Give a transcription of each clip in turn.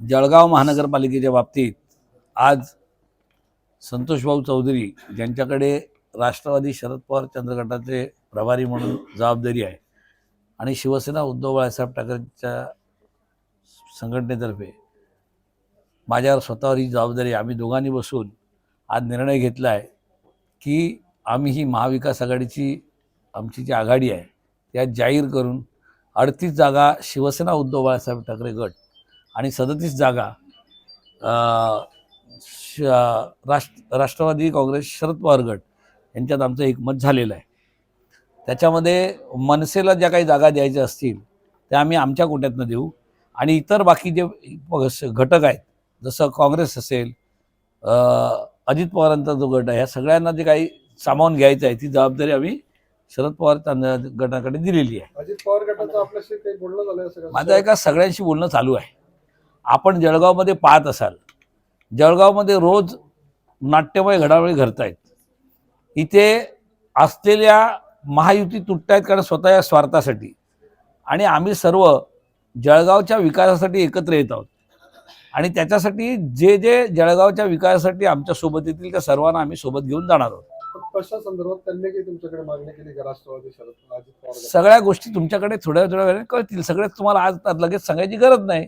जळगाव महानगरपालिकेच्या बाबतीत आज संतोषभाऊ चौधरी ज्यांच्याकडे राष्ट्रवादी शरद पवार चंद्रगटाचे प्रभारी म्हणून जबाबदारी आहे आणि शिवसेना उद्धव बाळासाहेब ठाकरेंच्या संघटनेतर्फे माझ्यावर स्वतःवर ही जबाबदारी आम्ही दोघांनी बसून आज निर्णय घेतला आहे की आम्ही ही महाविकास आघाडीची आमची जी आघाडी आहे त्या जाहीर करून अडतीस जागा शिवसेना उद्धव बाळासाहेब ठाकरे गट आणि सदतीस जागा राष्ट्र राष्ट्रवादी काँग्रेस शरद पवार गट यांच्यात आमचं एकमत झालेलं आहे. त्याच्यामध्ये मनसेला ज्या काही जागा द्यायच्या असतील त्या आम्ही आमच्या कोट्यातनं देऊ. आणि इतर बाकी जे घटक आहेत जसं काँग्रेस असेल अजित पवारांचा जो गट आहे ह्या सगळ्यांना जे काही सामावून घ्यायचं आहे ती जबाबदारी आम्ही शरद पवार गटाकडे दिलेली आहे. अजित पवार गटाचं आपल्याशी काही बोलणं झालं माझं एका सगळ्यांशी बोलणं चालू आहे. आपण जळगावमध्ये पाहत असाल जळगावमध्ये रोज नाट्यमय घडामोडी घडतायत. इथे असलेल्या महायुती तुटतायत कारण स्वतःच्या स्वार्थासाठी. आणि आम्ही सर्व जळगावच्या विकासासाठी एकत्र येत आहोत. आणि त्याच्यासाठी जे जे जळगावच्या विकासासाठी आमच्यासोबत येतील त्या सर्वांना आम्ही सोबत घेऊन जाणार आहोत? सगळ्या गोष्टी तुमच्याकडे थोड्या थोड्या वेळाने कळतील. सगळ्याच तुम्हाला आज लगेच सांगायची गरज नाही.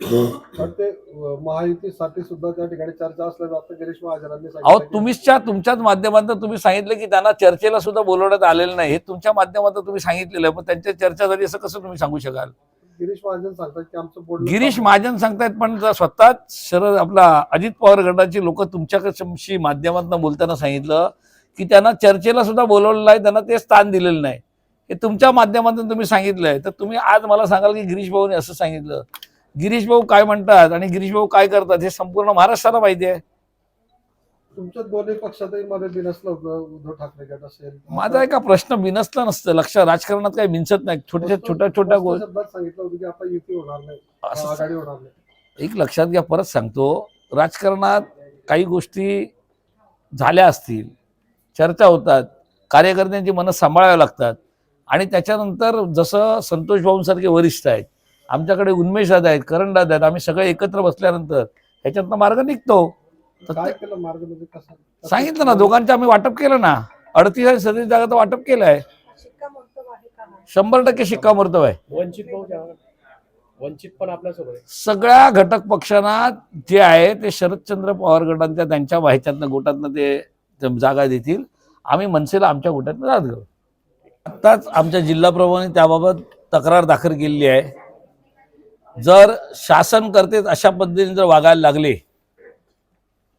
पण ते अं, महायुतीसाठी सुद्धा त्या ठिकाणी चर्चा असल्याचं गिरीश महाजनांनी अहो तुम्हीच्या तुमच्याच माध्यमातून तुम्ही सांगितलं की त्यांना चर्चेला सुद्धा बोलवण्यात आलेलं नाही. हे तुमच्या माध्यमातून तुम्ही सांगितलेलं आहे. पण त्यांच्या चर्चा झाली असं कसं तुम्ही सांगू शकाल? गिरीश महाजन सांगतात की आमचं गिरीश महाजन सांगतायत पण जर स्वतः शरद आपला अजित पवार गटाची लोक तुमच्याशी माध्यमातून बोलताना सांगितलं की त्यांना चर्चेला सुद्धा बोलवलेलं नाही त्यांना ते स्थान दिलेलं नाही. हे तुमच्या माध्यमातून तुम्ही सांगितलंय. तर तुम्ही आज मला सांगाल की गिरीश भाऊने असं सांगितलं. गिरीश भाऊ काय म्हणतात आणि गिरीश भाऊ काय करतात हे संपूर्ण महाराष्ट्राला माहिती आहे. तुमच्या दोन्ही पक्षातही मध्ये बिनसलं होतं उद्धव ठाकरे गट असेल. माझा एका प्रश्न बिनसला नसतं. लक्ष राजकारणात काही बिनसत नाही. छोट्या छोट्या छोट्या गोष्टी शब्दात सांगितलं होतं की आता युती होणार नाही. असं आघाडी होणार नाही. एक लक्षात घ्या परत सांगतो. राजकारणात काही गोष्टी झाल्या असतील चर्चा होतात कार्यकर्त्यांची मनं सांभाळावी लागतात आणि त्याच्यानंतर जसं संतोष भाऊंसारखे वरिष्ठ आहेत आमच्याकडे उन्मेष दादा आहेत करण दादा आहेत आम्ही सगळे एकत्र बसल्यानंतर ह्याच्यातनं मार्ग निघतो. तर काय ते- केलं मार्ग म्हणजे कसं? सांगितलं ना दोघांचं आम्ही वाटप केलं ना. अडतीस आणि सदतीस जागा तर वाटप केलं आहे? शंभर टक्के शिक्कामोर्तब आहे. वंचित बहुजन वंचित पण आपल्यासोबत आहे. सगळ्या घटक पक्षांना जे आहे ते शरदचंद्र पवार गटांच्या त्यांच्या ह्याच्यातनं गोटातनं ते जागा देतील. आम्ही मनसेला आमच्या गोटातनं जात घेऊ आत्ताच आमच्या जिल्हाप्रमुखांनी त्याबाबत तक्रार दाखल केलेली आहे. जर शासन करते अशा पद्धतीने जर वागायला लागले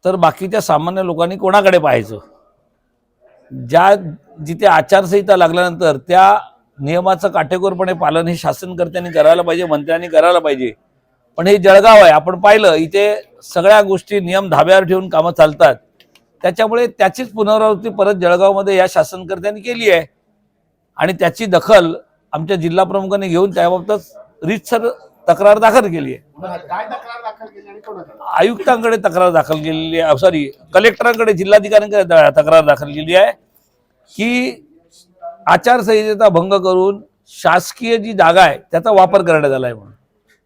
तर बाकीच्या सामान्य लोकांनी कोणाकडे पाहायचं? ज्या जिथे आचारसंहिता लागल्यानंतर त्या नियमाचं काटेकोरपणे पालन हे शासनकर्त्यांनी करायला पाहिजे मंत्र्यांनी करायला पाहिजे. पण हे जळगाव आहे आपण पाहिलं इथे सगळ्या गोष्टी नियम धाब्यावर ठेवून कामं चालतात. त्याच्यामुळे त्याचीच पुनरावृत्ती परत जळगावमध्ये या शासनकर्त्यांनी केली आहे. आणि त्याची दखल आमच्या जिल्हा प्रमुखांनी घेऊन त्याबाबतच रीतसर तक्रार दाखल केली आहे. काय तक्रार दाखल केली आणि कोणाकडे? आयुक्तांकडे तक्रार दाखल केलेली आहे. सॉरी कलेक्टरांकडे जिल्हाधिकाऱ्यांकडे तक्रार दाखल केली आहे की आचारसंहितेचा भंग करून शासकीय जी जागा आहे त्याचा वापर करण्यात आला आहे म्हणून.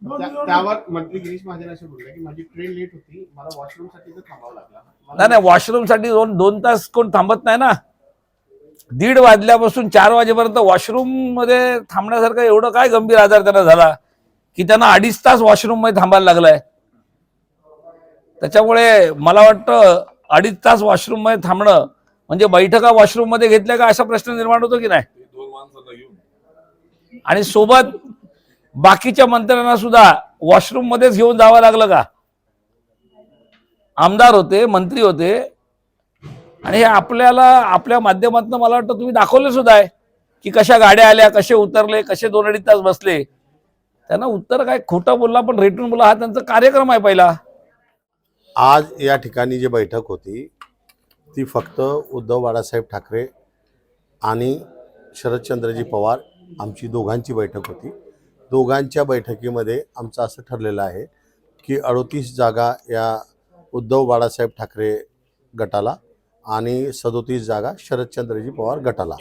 त्या- त्यावर मंत्री गिरीश महाजन असे बोलले की माझी ट्रेन लेट होती मला वॉशरूमसाठी इथं थांबावं लागलं. नाही नाही वॉशरूमसाठी दोन दोन तास कोण थांबत नाही ना. दीड वाजल्यापासून चार वाजेपर्यंत वॉशरूममध्ये थांबण्यासारखं एवढं काय गंभीर आजार त्यांना झाला? की त्यांना अडीच तास वॉशरूममध्ये थांबायला लागलाय. त्याच्यामुळे मला वाटतं अडीच तास वॉशरूममध्ये थांबणं म्हणजे बैठका वॉशरूममध्ये घेतल्या का असा प्रश्न निर्माण होतो की नाही? आणि सोबत बाकीच्या मंत्र्यांना सुद्धा वॉशरूम मध्येच घेऊन जावं लागलं का? आमदार होते मंत्री होते आणि हे आपल्याला आपल्या माध्यमातून मला वाटतं तुम्ही दाखवले सुद्धा आहे की कशा गाड्या आल्या कसे उतरले कसे दोन अडीच तास बसले त्यांना उत्तर काय? खोटं बोलला पण रेटून बोला हा त्यांचा कार्यक्रम आहे पहिला. आज या ठिकाणी जी बैठक होती ती फक्त उद्धव बाळासाहेब ठाकरे आणि शरदचंद्रजी पवार आमची दोघांची बैठक होती. दोघांच्या बैठकीमध्ये आमचं असं ठरलेलं आहे की अडोतीस जागा या उद्धव बाळासाहेब ठाकरे गटाला आणि सदोतीस जागा शरदचंद्रजी पवार गटाला.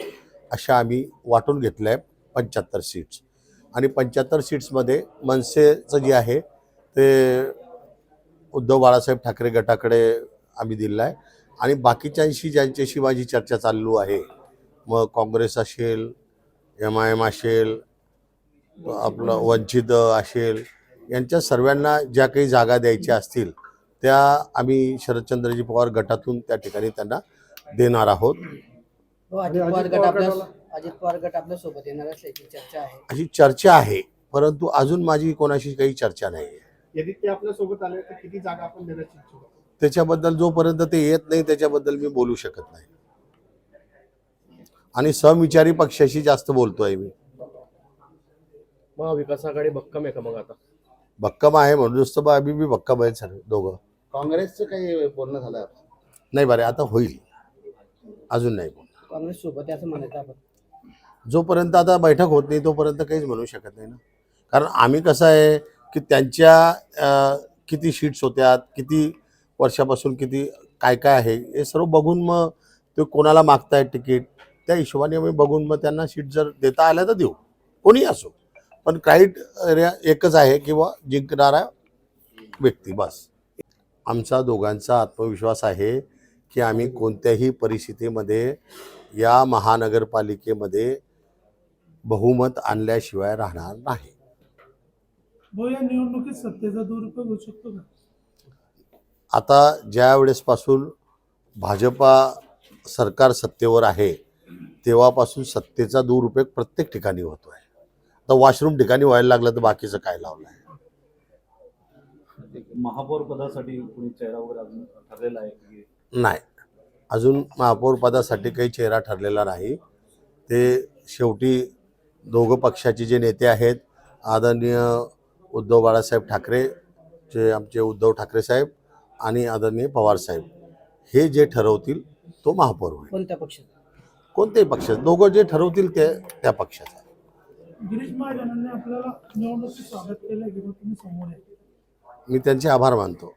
अशा आम्ही वाटून घेतल्या आहे पंच्याहत्तर सीट्स आणि पंच्याहत्तर सीट्समध्ये मनसेचं जे आहे ते उद्धव बाळासाहेब ठाकरे गटाकडे आम्ही दिलेलं आहे. आणि बाकीच्यांशी ज्यांच्याशी माझी चर्चा चालू आहे मग काँग्रेस असेल एम आय एम असेल आपलं वंचित असेल यांच्या सर्वांना ज्या काही जागा द्यायच्या असतील त्या आम्ही शरदचंद्रजी पवार गटातून त्या ठिकाणी त्यांना देणार आहोत. अजित पवार गट आपल्यासोबत येणार असल्याची चर्चा आहे. अशी चर्चा आहे परंतु अजून माझी कोणाशी काही चर्चा नाही आहे यदि ते आपल्यासोबत आले तर किती जागा आपण देण्याची इच्छुक आहोत? त्याच्याबद्दल जोपर्यंत ते येत नाही त्याच्याबद्दल मी बोलू शकत नाही. आणि समविचारी पक्षाशी जास्त बोलतोय मी. महाविकास आघाडी भक्कम आहे का मग आता? भक्कम आहे म्हणून नुसतं बा आम्ही बी भक्कम आहेत सर दोघं. काँग्रेसचं काही बोलणं झालं आता? नाही बरे आता होईल. अजून नाही काँग्रेस सोबत आहे असं म्हणायचं आपण. जोपर्यंत आता बैठक होत नाही तोपर्यंत काहीच म्हणू शकत नाही ना. कारण आम्ही कसं आहे की त्यांच्या किती शीट्स होत्यात किती वर्षापासून किती काय काय आहे हे सर्व बघून मग ते कोणाला मागतायत तिकीट त्या हिशोबाने आम्ही बघून मग त्यांना सीट जर देता आल्या तर देऊ. कोणी असो. पण क्राईटेरिया एकच आहे किंवा जिंकणारा व्यक्ती बस. आमचा दोघांचा आत्मविश्वास आहे की आम्ही कोणत्याही परिस्थितीमध्ये या महानगरपालिकेमध्ये बहुमत आणल्याशिवाय राहणार नाही. भाऊ या निवडणुकीत सत्तेचा दुरुपयोग होऊ शकतो का? आता ज्या वेळेसपासून भाजपा सरकार सत्तेवर आहे तेव्हापासून सत्तेचा दुरुपयोग प्रत्येक ठिकाणी होतो आहे आता वॉशरूम ठिकाणी व्हायला लागलं तर बाकीचं काय लावलं आहे महापौर पदासाठी कोणी चेहरा वगैरे अजून ठरलेला आहे की? नाही. अजून महापौर पदासाठी काही चेहरा ठरलेला नाही. ते शेवटी दोघं पक्षाचे जे नेते आहेत आदरणीय उद्धव बाळासाहेब ठाकरे जे आमचे उद्धव ठाकरे साहेब आणि आदरणीय पवार साहेब हे जे ठरवतील तो महापौर होईल. कोणत्या पक्षात कोणत्याही पक्षात दोघं जे ठरवतील ते त्या पक्षाचा. गिरीश महाजनांनी आपल्याला निवडणुकीत स्वागत केलं की तुम्ही समोर आहे मी त्यांचे आभार मानतो.